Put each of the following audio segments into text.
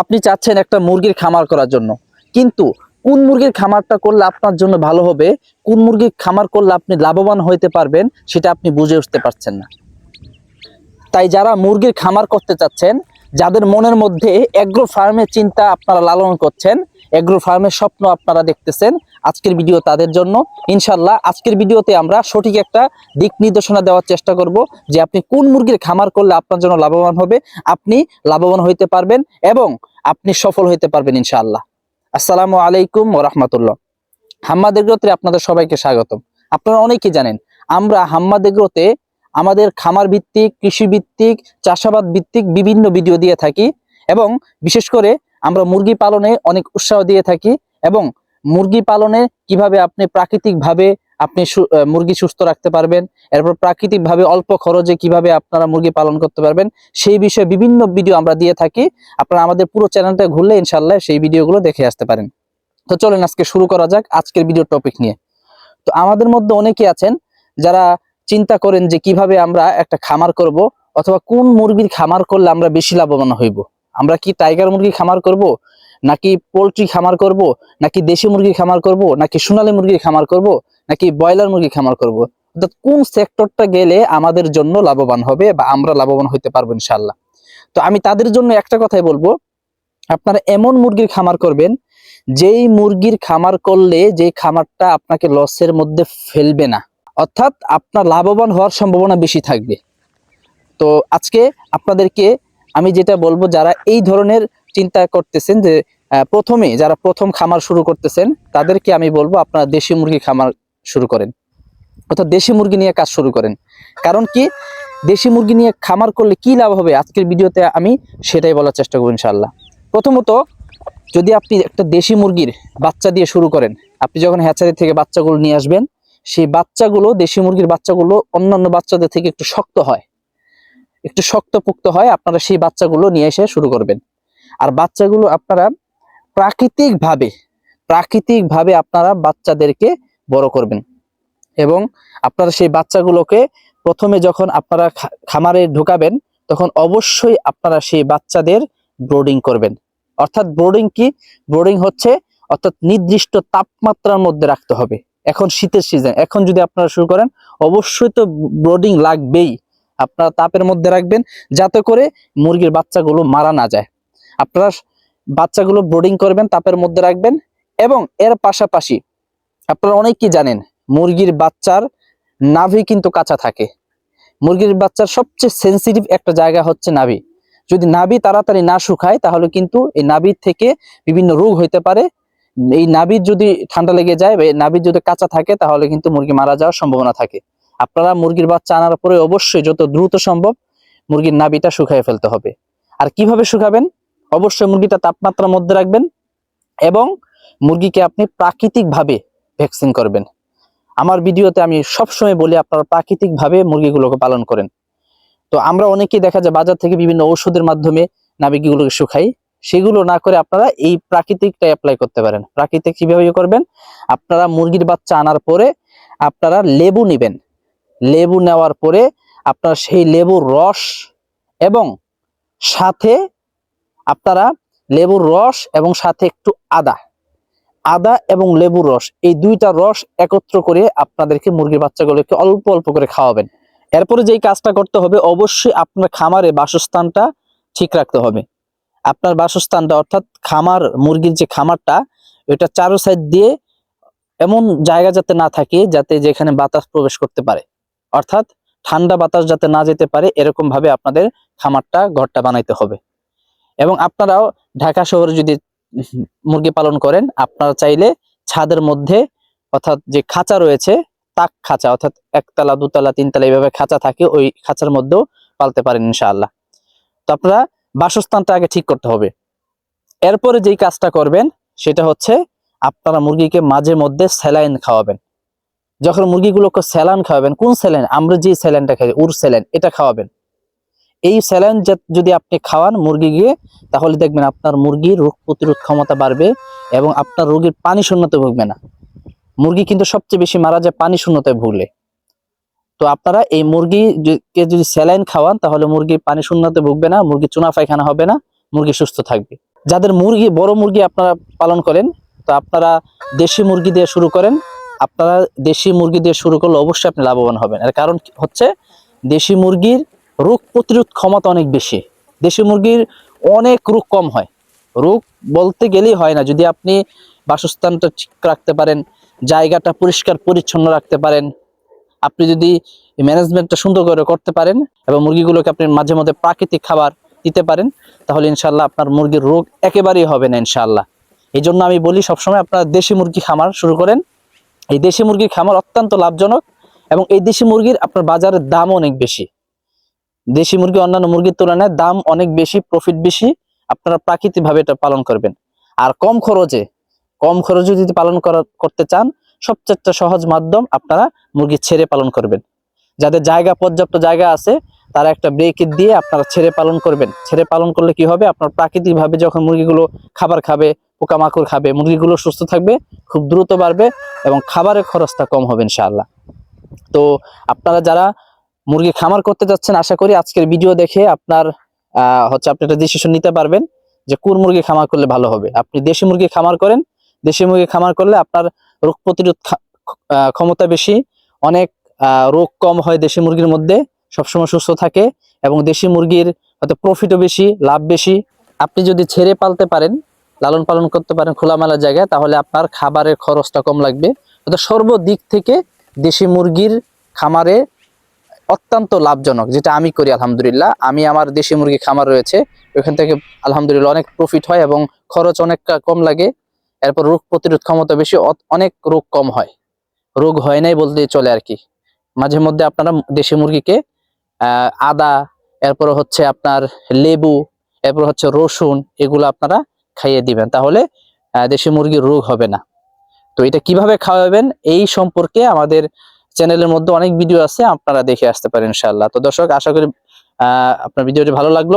আপনি চাচ্ছেন একটা মুরগির খামার করার জন্য। কিন্তু কোন মুরগির খামারটা করলে আপনার জন্য ভালো হবে, কোন মুরগির খামার করলে আপনি লাভবান হইতে পারবেন, সেটা আপনি বুঝে উঠতে পারছেন না। তাই যারা মুরগির খামার করতে চাচ্ছেন, যাদের মনের মধ্যে অ্যাগ্রো ফার্মের চিন্তা আপনারা লালন করছেন এগ্রো ফার্মের স্বপ্ন আপনারা দেখতেছেন আজকের ভিডিও তাদের জন্য। ইনশাল্লাহ আজকের ভিডিওতে আমরা সঠিক একটা দিক নির্দেশনা দেওয়ার চেষ্টা করব যে আপনি কোন মুরগির খামার করলে আপনার জন্য লাভবান হবে, আপনি লাভবান হইতে পারবেন এবং আপনি সফল হইতে পারবেন ইনশাআল্লাহ। আসসালামু আলাইকুম ও রহমতুল্লাহ। হাম্মাদ এগ্রোতে আপনাদের সবাইকে স্বাগতম। আপনারা অনেকেই জানেন, আমরা হাম্মাদ এগ্রোতে আমাদের খামার ভিত্তিক, কৃষি ভিত্তিক, চাষাবাদ ভিত্তিক বিভিন্ন ভিডিও দিয়ে থাকি এবং বিশেষ করে আমরা মুরগি পালনে অনেক উৎসাহ দিয়ে থাকি এবং মুরগি পালনে কীভাবে আপনি প্রাকৃতিকভাবে আপনি মুরগি সুস্থ রাখতে পারবেন, এরপর প্রাকৃতিকভাবে অল্প খরচে কীভাবে আপনারা মুরগি পালন করতে পারবেন, সেই বিষয়ে বিভিন্ন ভিডিও আমরা দিয়ে থাকি। আপনারা আমাদের পুরো চ্যানেলটা ঘুরলে ইনশাল্লাহ সেই ভিডিওগুলো দেখে আসতে পারেন। তো চলেন আজকে শুরু করা যাক আজকের ভিডিও টপিক নিয়ে। তো আমাদের মধ্যে অনেকে আছেন যারা চিন্তা করেন যে কীভাবে আমরা একটা খামার করব অথবা কোন মুরগির খামার করলে আমরা বেশি লাভবান হইব। আমরা কি টাইগার মুরগি খামার করব? নাকি পোলট্রি খামার করব? নাকি দেশি মুরগি খামার করব? নাকি সোনালী মুরগির খামার করব? নাকি ব্রয়লার মুরগি খামার করব? অর্থাৎ কোন সেক্টরটা গেলে আমাদের জন্য লাভবান হবে বা আমরা লাভবান হইতে পারব ইনশাল্লাহ তো আমি তাদের জন্য একটা কথাই বলব। আপনারা এমন মুরগির খামার করবেন, যেই মুরগির খামার করলে যে খামারটা আপনাকে লসের মধ্যে ফেলবে না। অর্থাৎ আপনার লাভবান হওয়ার সম্ভাবনা বেশি থাকবে। তো আজকে আপনাদেরকে আমি যেটা বলব, যারা এই ধরনের চিন্তা করতেছেন যে প্রথমে যারা প্রথম খামার শুরু করতেছেন, তাদেরকে আমি বলব আপনারা দেশি মুরগি খামার শুরু করেন। অর্থাৎ দেশি মুরগি নিয়ে কাজ শুরু করেন। কারণ কি? দেশি মুরগি নিয়ে খামার করলে কি লাভ হবে? আজকের ভিডিওতে আমি সেটাই বলার চেষ্টা করব ইনশাল্লাহ প্রথমত, যদি আপনি একটা দেশি মুরগির বাচ্চা দিয়ে শুরু করেন, আপনি যখন হ্যাচারি থেকে বাচ্চাগুলো নিয়ে আসবেন, সেই বাচ্চাগুলো, দেশি মুরগির বাচ্চাগুলো অন্যান্য বাচ্চাদের থেকে একটু শক্ত হয়। একটু শক্তপোক্ত হয়, আপনারা সেই বাচ্চাগুলো নিয়ে এসে শুরু করবেন। আর বাচ্চাগুলো আপনারা প্রাকৃতিকভাবে প্রাকৃতিকভাবে আপনারা বাচ্চাদেরকে বড় করবেন। এবং আপনারা সেই বাচ্চাগুলোকে প্রথমে যখন আপনারা খামারে ঢুকাবেন, তখন অবশ্যই আপনারা সেই বাচ্চাদের ব্রোডিং করবেন। অর্থাৎ ব্রোডিং কি? ব্রোডিং হচ্ছে, অর্থাৎ নির্দিষ্ট তাপমাত্রার মধ্যে রাখতে হবে। এখন শীতের সিজন এখন যদি আপনারা শুরু করেন, অবশ্যই তো ব্রোডিং লাগবেই। আপনারা তাপের মধ্যে রাখবেন যাতে করে মুরগির বাচ্চাগুলো মারা না যায়। আপনারা বাচ্চাগুলো ব্রোডিং করবেন, তাপের মধ্যে রাখবেন এবং এর পাশাপাশি আপনারা অনেক কি জানেন, মুরগির বাচ্চার নাভি কিন্তু কাঁচা থাকে। মুরগির বাচ্চার সবচেয়ে সেন্সিটিভ একটা জায়গা হচ্ছে নাভি। যদি নাভি তাড়াতাড়ি না শুকায়, তাহলে কিন্তু এই নাভির থেকে বিভিন্ন রোগ হইতে পারে। এই নাভির যদি ঠান্ডা লেগে যায় বা নাভির যদি কাঁচা থাকে, তাহলে কিন্তু মুরগি মারা যাওয়ার সম্ভাবনা থাকে। আপনারা মুরগির বাচ্চা আনার পরে অবশ্যই যত দ্রুত সম্ভব মুরগির নাভিটা শুকায় ফেলতে হবে। আর কীভাবে শুকাবেন? অবশ্যই মুরগিটা তাপমাত্রার মধ্যে রাখবেন এবং মুরগিকে আপনি প্রাকৃতিকভাবে ভ্যাকসিন করবেন। আমার ভিডিওতে আমি সবসময় বলি আপনারা প্রাকৃতিকভাবে মুরগিগুলোকে পালন করেন। তো আমরা অনেকেই দেখা যায় বাজার থেকে বিভিন্ন ঔষধের মাধ্যমে নাবিকগুলোকে শুকাই। সেগুলো না করে আপনারা এই প্রাকৃতিকটা অ্যাপ্লাই করতে পারেন। প্রাকৃতিক কীভাবে করবেন? আপনারা মুরগির বাচ্চা আনার পরে আপনারা লেবু নেবেন। লেবু নেওয়ার পরে আপনারা সেই লেবুর রস এবং সাথে আপনারা লেবুর রস এবং সাথে একটু আদা আদা এবং লেবুর রস, এই দুইটা রস একত্র করে আপনাদেরকে মুরগির বাচ্চাগুলোকে অল্প অল্প করে খাওয়াবেন। এরপরে যেই কাজটা করতে হবে, অবশ্যই আপনার খামারে বাসস্থানটা ঠিক রাখতে হবে। আপনার বাসস্থানটা অর্থাৎ খামার, মুরগির যে খামারটা এটা চারো সাইড দিয়ে এমন জায়গা যাতে না থাকে, যাতে যেখানে বাতাস প্রবেশ করতে পারে। অর্থাৎ ঠান্ডা বাতাস যাতে না যেতে পারে, এরকম ভাবে আপনাদের খামারটা, ঘরটা বানাইতে হবে। এবং আপনারাও ঢাকা শহরে যদি মুরগি পালন করেন, আপনারা চাইলে ছাদের মধ্যে অর্থাৎ যে খাঁচা রয়েছে, তাক খাঁচা, অর্থাৎ একতলা, দুতলা, তিনতলা এইভাবে খাঁচা থাকে, ওই খাঁচার মধ্যেও পালতে পারেন ইনশাআল্লাহ। তো আপনারা বাসস্থানটা আগে ঠিক করতে হবে। এরপরে যেই কাজটা করবেন, সেটা হচ্ছে আপনারা মুরগিকে মাঝে মধ্যে স্যালাইন খাওয়াবেন। যখন মুরগিগুলোকে স্যালান খাওয়াবেন, কোন স্যালাইন? আমরা যে স্যালানটা খাই উর স্যালান এটা খাওয়াবেন। এই স্যালাইন যদি আপনি খাওয়ান মুরগিকে তাহলে দেখবেন আপনার মুরগির রোগ প্রতিরোধ ক্ষমতা বাড়বে এবং আপনার রোগীর পানি শূন্যতে ভুগবে না। মুরগি কিন্তু সবচেয়ে বেশি মারা যায় পানি শূন্যতায় ভুগলে। তো আপনারা এই মুরগিকে যদি স্যালাইন খাওয়ান, তাহলে মুরগি পানি শূন্যতে ভুগবে না, মুরগি চুনা পায়খানা হবে না, মুরগি সুস্থ থাকবে। যাদের মুরগি, বড় মুরগি আপনারা পালন করেন, তো আপনারা দেশি মুরগি দিয়ে শুরু করেন। আপনারা দেশি মুরগি দিয়ে শুরু করলে অবশ্যই আপনি লাভবান হবেন। এর কারণ হচ্ছে দেশি মুরগির রোগ প্রতিরোধ ক্ষমতা অনেক বেশি। দেশি মুরগির অনেক রোগ কম হয়। রোগ বলতে গেলেই হয় না। যদি আপনি বাসস্থানটা ঠিক রাখতে পারেন, জায়গাটা পরিষ্কার, পরিচ্ছন্ন রাখতে পারেন, আপনি যদি ম্যানেজমেন্টটা সুন্দর করে করতে পারেন এবং মুরগিগুলোকে আপনি মাঝে মধ্যে প্রাকৃতিক খাবার দিতে পারেন, তাহলে ইনশাল্লাহ আপনার মুরগির রোগ একেবারেই হবে না ইনশাল্লাহ এই জন্য আমি বলি সবসময় আপনারা দেশি মুরগি খামার শুরু করেন। এই দেশি মুরগির খামার অত্যন্ত লাভজনক এবং এই দেশি মুরগির আপনার বাজারের দাম অনেক বেশি। দেশি মুরগি অন্যান্য মুরগির তুলনায় দাম অনেক বেশি প্রফিট বেশি, আপনারা প্রাকৃতিকভাবে এটা পালন করবেন। আর কম খরচে কম খরচে যদি পালন করা, করতে চান, সবচেয়ে সহজ মাধ্যম আপনারা মুরগি ছেড়ে পালন করবেন। যাদের জায়গা, পর্যাপ্ত জায়গা আছে, তারা একটা ব্রেক দিয়ে আপনারা ছেড়ে পালন করবেন। ছেড়ে পালন করলে কি হবে? আপনার প্রাকৃতিকভাবে যখন মুরগিগুলো খাবার খাবে পোকামাকড় খাবে, মুরগিগুলো সুস্থ থাকবে, খুব দ্রুত বাড়বে এবং খাবারের খরচটা কম হবে ইনশাআল্লাহ। তো আপনারা যারা মুরগি খামার করতে যাচ্ছেন, আশা করি আজকের ভিডিও দেখে আপনার হচ্ছে আপনি একটা ডিসিশন নিতে পারবেন যে কোন মুরগি খামার করলে ভালো হবে। আপনি দেশি মুরগি খামার করেন, দেশি মুরগি খামার করলে আপনার রোগ প্রতিরোধ ক্ষমতা বেশি, অনেক রোগ কম হয় দেশি মুরগির মধ্যে, সবসময় সুস্থ থাকে এবং দেশি মুরগির হয়তো প্রফিটও বেশি, লাভ বেশি। আপনি যদি ছেড়ে পালতে পারেন লালন পালন করতে পারেন খোলামেলা জায়গায়, তাহলে আপনার খাবারের খরচটা কম লাগবে। অর্থাৎ সর্বদিক থেকে দেশি মুরগির খামারে অত্যন্ত লাভজনক, যেটা আমি করি, আলহামদুলিল্লাহ। আমি আমার দেশি মুরগি খামার রয়েছে, ওখান থেকে আলহামদুলিল্লাহ অনেক প্রফিট হয় এবং খরচ অনেক কম লাগে। এরপর রোগ প্রতিরোধ ক্ষমতা বেশি অনেক রোগ কম হয়। রোগ হয় নাই বলতে চলে আর কি। মাঝে মধ্যে আপনারা দেশি মুরগিকে আদা, এরপর হচ্ছে আপনার লেবু, এরপর হচ্ছে রসুন, এগুলো আপনারা খাইয়ে দিবেন, তাহলে দেশি মুরগির রোগ হবে না। তো এটা কীভাবে খাওয়াবেন, এই সম্পর্কে আমাদের চ্যানেলের মধ্যে অনেক ভিডিও আছে, আপনারা দেখে আসতে পারেন ইনশাআল্লাহ। তো দর্শক, আশা করি আপনার ভিডিওটি ভালো লাগল।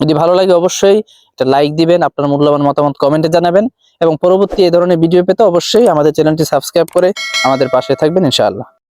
যদি ভালো লাগে অবশ্যই একটা লাইক দিবেন, আপনার মূল্যবান মতামত কমেন্টে জানাবেন এবং পরবর্তী এই ধরনের ভিডিও পেতে অবশ্যই আমাদের চ্যানেলটি সাবস্ক্রাইব করে আমাদের পাশে থাকবেন ইনশাআল্লাহ।